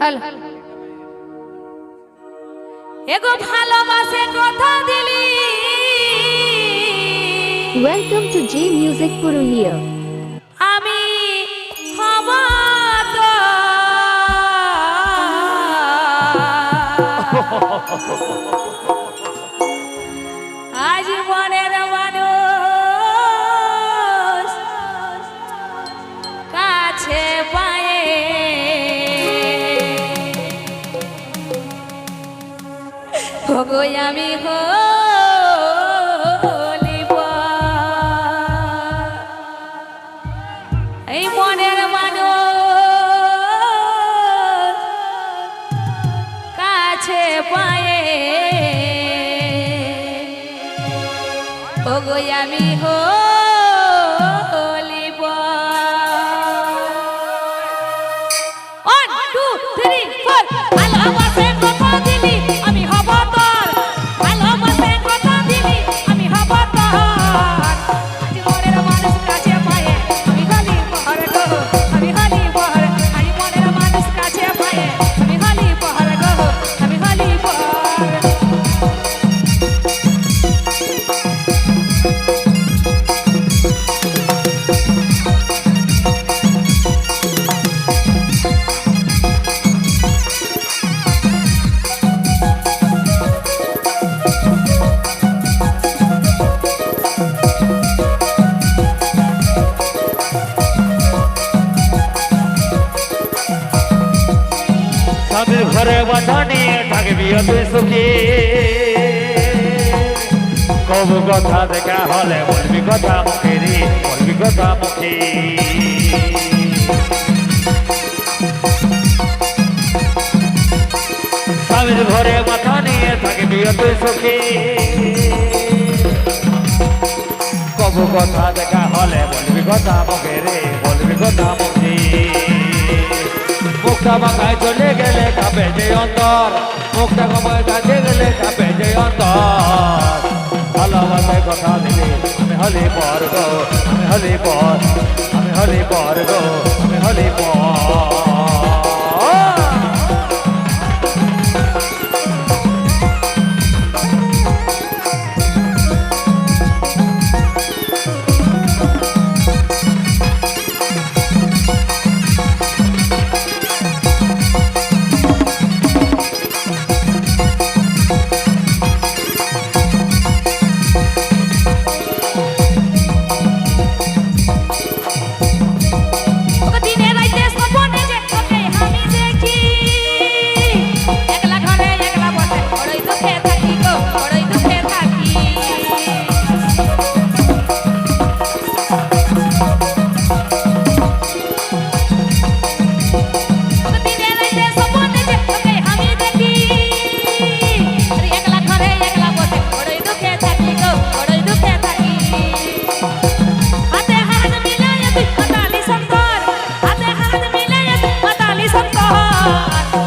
Hello. এগো ভালোবাসে কথা দিলি। Welcome to Zee music Purulia আমি ক্ষমাত Oh, গই আমি হো এই মনের মানুষ কাছে পায়ে ও গই আমি হো One, two, three, four. I love myself. ঘরে বাঁধানে থাকবি অতি সুখী। কবু কথা দেখা হলে বলবি কথা মুখে রে বলবি কথা মুখে স্বামীর ঘরে মাথা নিয়ে থাকবি অতি সুখী। কবু কথা দেখা হলে বলবি কথা মুখে রে বলবি কথা মুখে মুক্তা মাথায় চলে গেলে কাঁপে যে অন্তর। মুক্তা কমায় কাঁদে গেলে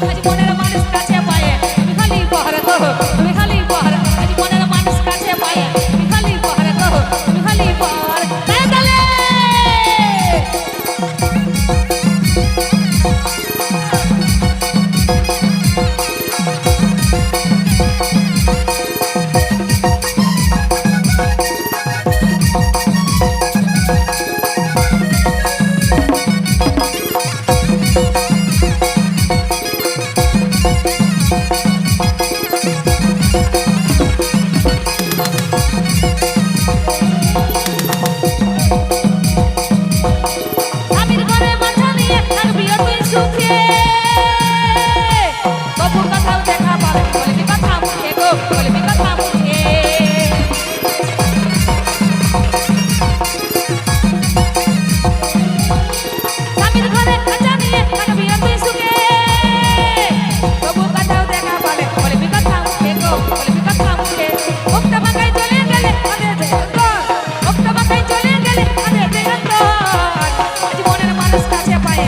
Mas de maneira mais pra te é